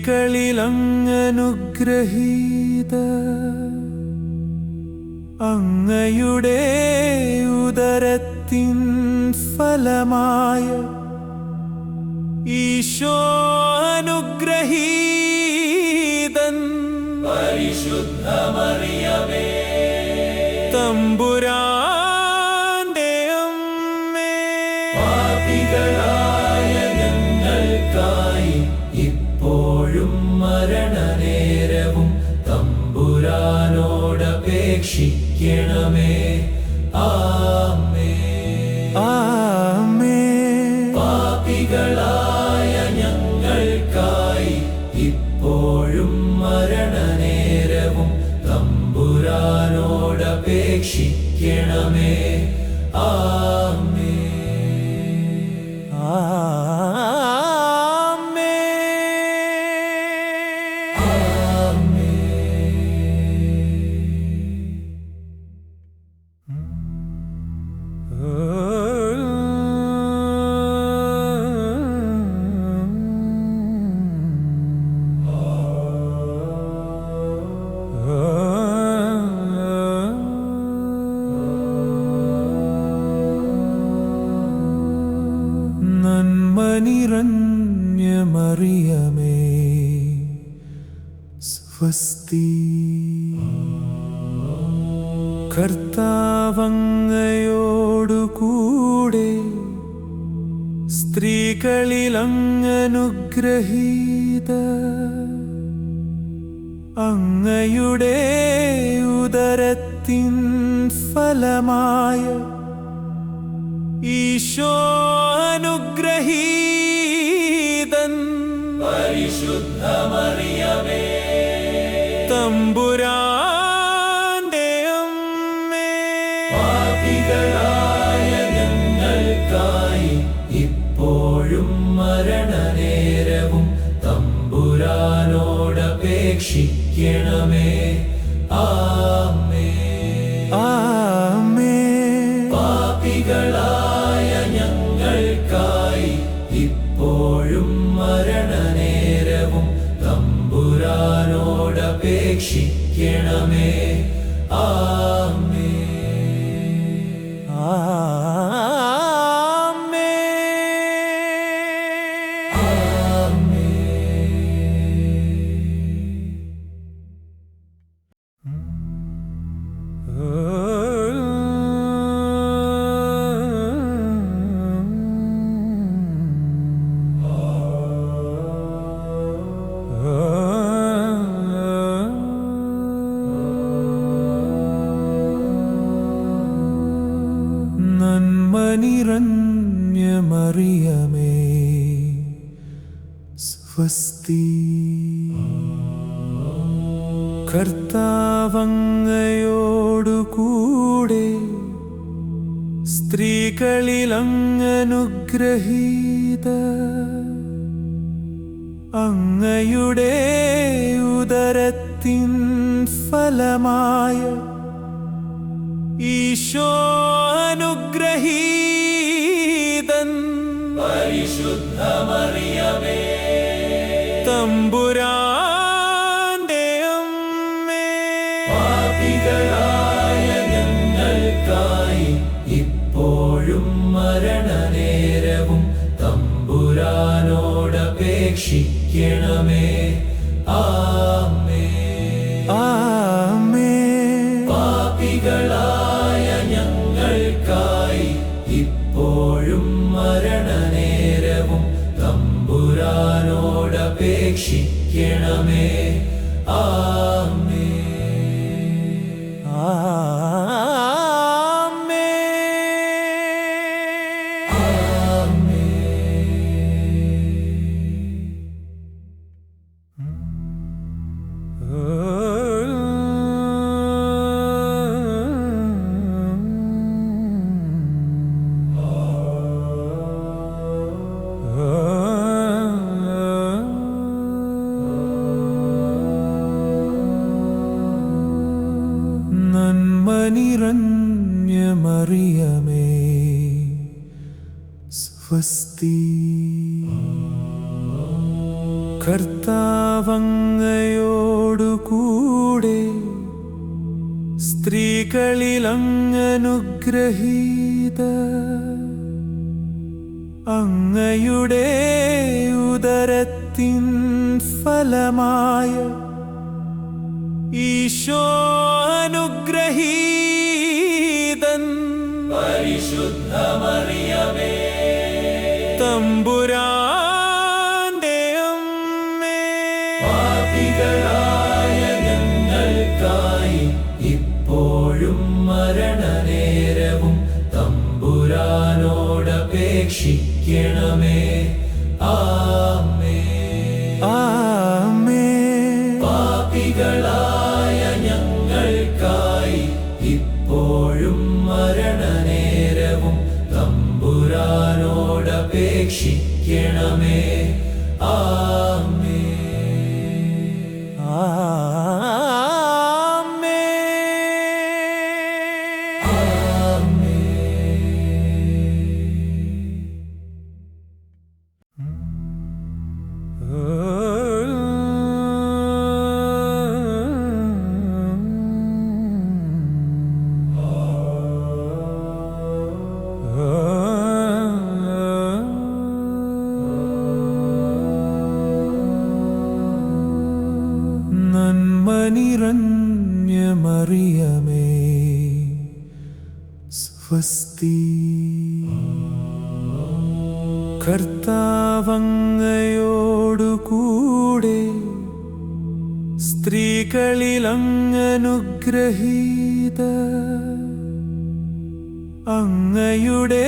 സ്ത്രീകളിലങ്ങനുഗ്രഹീത അങ്ങയുടെ ഉദരത്തിൻ ഫലമായ ഈശോ അനുഗ്രഹീതൻ തമ്പുരാന്റെ തമ്പുരാനോടപേക്ഷിക്കണമേ സ്വസ്തി. കർത്താവങ്ങയോടുകൂടെ സ്ത്രീകളിലങ്ങനുഗ്രഹീത. അങ്ങയുടെ ഉദരത്തിൻ ഫലമായ ഈശോ അനുഗ്രഹീതൻ. തമ്പുരാന്റെ അമ്മേ. പാപികളായ ഞങ്ങൾക്കായി ഇപ്പോഴും മരണനേരവും തമ്പുരാനോടപേക്ഷിക്കണമേ. ആമേ നന്മനിറഞ്ഞ മറിയമേ സ്വസ്തി. കർത്താവങ്ങയോടുകൂടെ സ്ത്രീകളിലങ്ങനുഗ്രഹീത. അങ്ങയുടെ ഉദരത്തിൻ ഫലമായ ഈശോ അനുഗ്രഹീതൻ തമ്പുരാന്റെ അമ്മേ. പാപികളായ ഞങ്ങൾക്കായി ഇപ്പോഴും മരണനേരവും തമ്പുരാനോടപേക്ഷിക്കണമേ. ആമേ. ആമേ. പാപികളായ ഞങ്ങൾക്കായി ഇപ്പോഴും മരണനേരവും തമ്പുരാനോടപേക്ഷിക്കണമേ ആമേ കർത്താവങ്ങയോടുകൂടെ സ്ത്രീകളിൽ അങ്ങനുഗ്രഹീത അങ്ങയുടെ ഉദരത്തിൻ ഫലമായ ഈശോ അനുഗ്രഹീതൻ. പരിശുദ്ധ മറിയമേ തമ്പുരാനോടപേക്ഷിക്കണമേ ആമേ ആമേ പാപികളായ ഞങ്ങൾക്കായി ഇപ്പോഴും മരണനേരവും തമ്പുരാനോടപേക്ഷിക്കണമേ. സ്വസ്തി കർത്താവങ്ങയോടുകൂടെ സ്ത്രീകളിൽ അങ്ങനുഗ്രഹീത അങ്ങയുടെ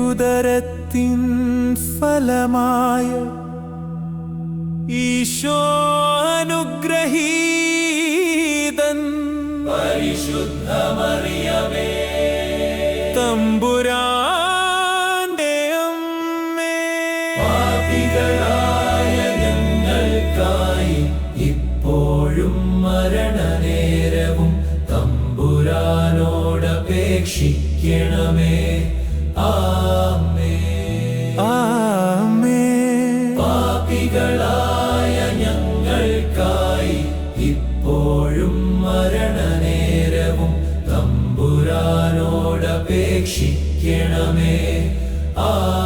ഉദരത്തിൻ ഫലമായ ഈശോ അനുഗ്രഹീതൻ. പരിശുദ്ധ മറിയമേ ഞങ്ങൾക്കായി ഇപ്പോഴും മരണനേരവും ആമേ തമ്പുരാനോടപേക്ഷിക്കണമേ ആമേ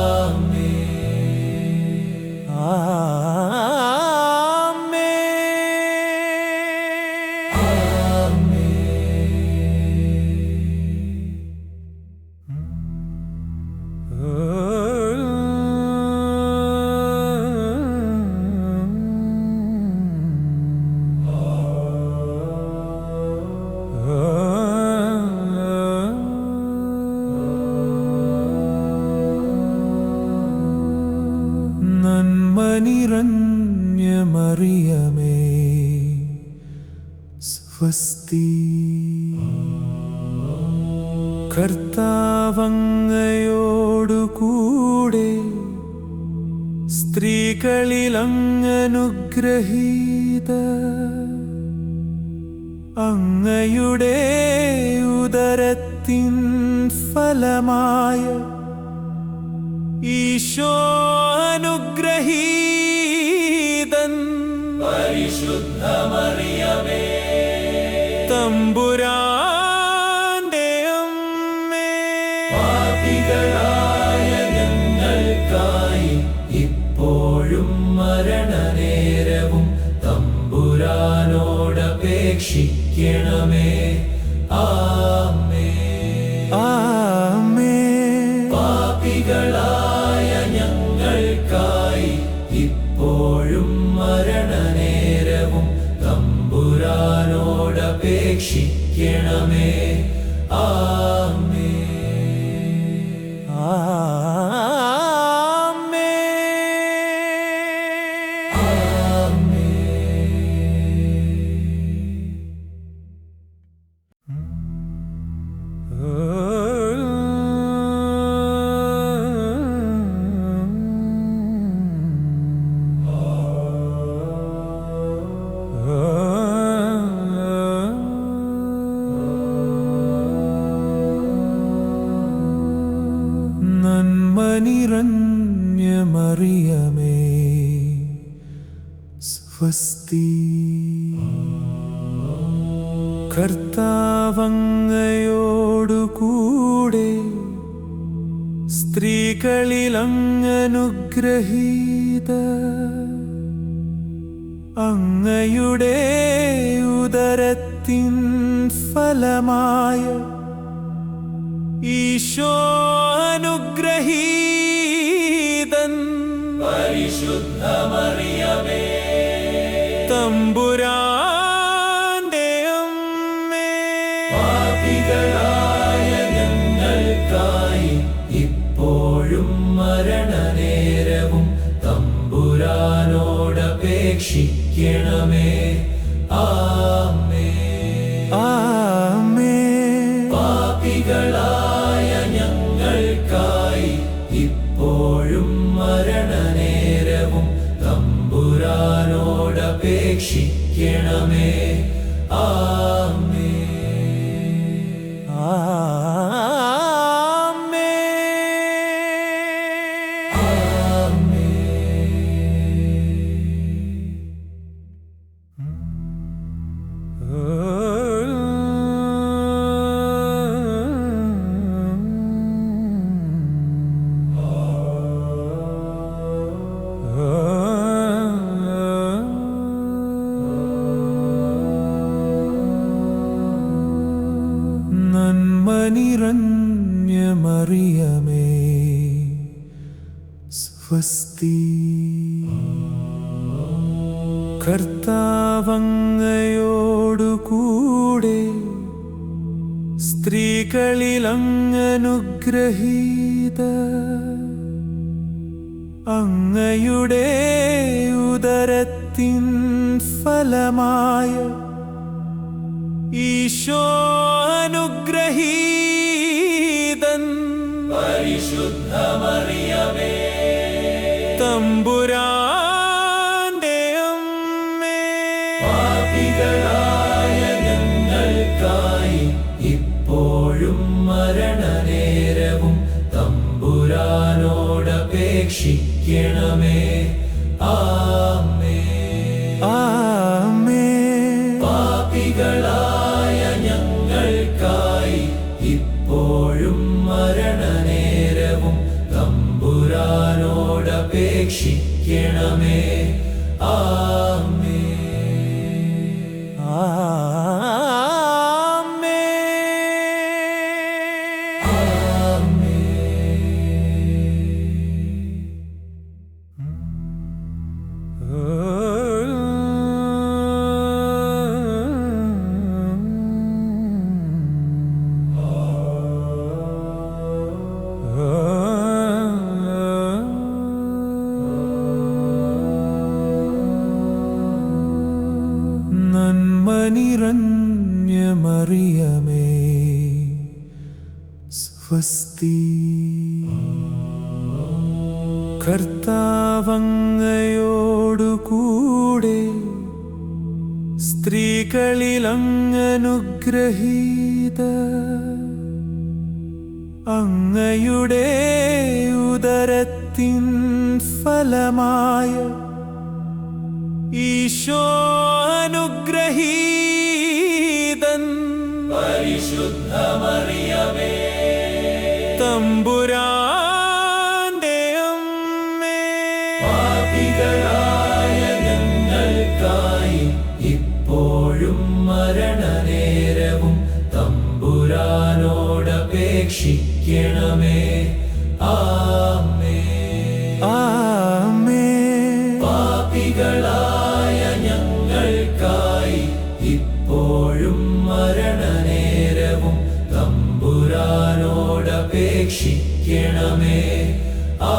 സ്ത്രീകളിൽ അങ്ങനുഗ്രഹീത അങ്ങയുടെ ഉദരത്തിൻ ഫലമായ ഈശോ അനുഗ്രഹീതൻ പരിശുദ്ധ സ്വസ്തി. കർത്താവങ്ങയോടുകൂടെ സ്ത്രീകളിൽ അങ്ങനുഗ്രഹീത അങ്ങയുടെ ഉദരത്തിൻ ഫലമായ ഈശോ അനുഗ്രഹീതൻ. പരിശുദ്ധ മറിയമേ തമ്പുരാന്റെ അമ്മേ. പാപികളായ ഞങ്ങൾക്കായി ഇപ്പോഴും മരണനേരവും തമ്പുരാനോടപേക്ഷിക്കണമേ. ആമേ ആമേ നന്മ നിറഞ്ഞ മറിയമേ സ്വസ്തി. കർത്താവങ്ങയോടു കൂടെ സ്ത്രീകളിൽ അങ്ങനുഗ്രഹീത അങ്ങയുടെ ഉദരത്തിൻ ഫലമായ ഈശോ അനുഗ്രഹീതൻ പരിശുദ്ധ മറിയമേ തമ്പുരാന്റെ അമ്മേ. പാപികളായ ഞങ്ങൾക്കായി ഇപ്പോഴും മരണനേരവും തമ്പുരാനോടപേക്ഷിക്കണമേ. ആമേ ആമേ സ്വസ്തി. കർത്താവങ്ങയോടുകൂടെ സ്ത്രീകളിലങ്ങനുഗ്രഹീത. അങ്ങയുടെ ഉദരത്തിൻ ഫലമായ ഈശോ അനുഗ്രഹീതൻ. പരിശുദ്ധ തമ്പുരാനോടപേക്ഷിക്കണമേ ആമേ ആമേ പാപികളായ ഞങ്ങൾക്കായി ഇപ്പോഴും മരണനേരവും തമ്പുരാനോടപേക്ഷിക്കണമേ. ആമേ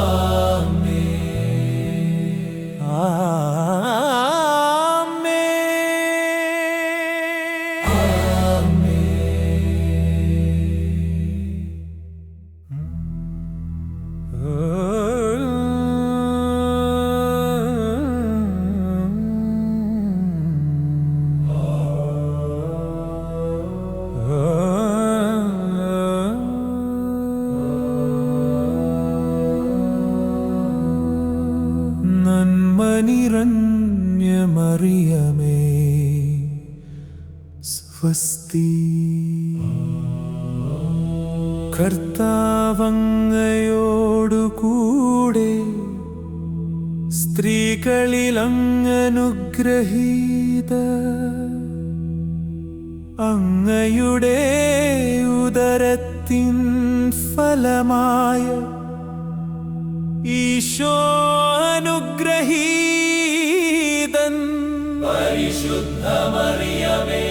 അങ്ങയുടെ ഉദരത്തിൻ ഫലമായ ഈശോ അനുഗ്രഹീതൻ പരിശുദ്ധ മറിയമേ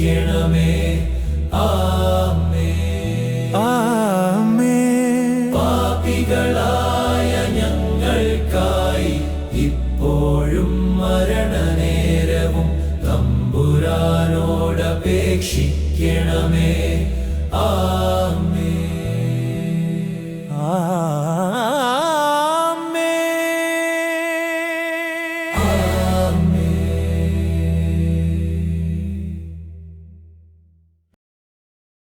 തമ്പുരാനോടപേക്ഷിക്കണമേ ആമേ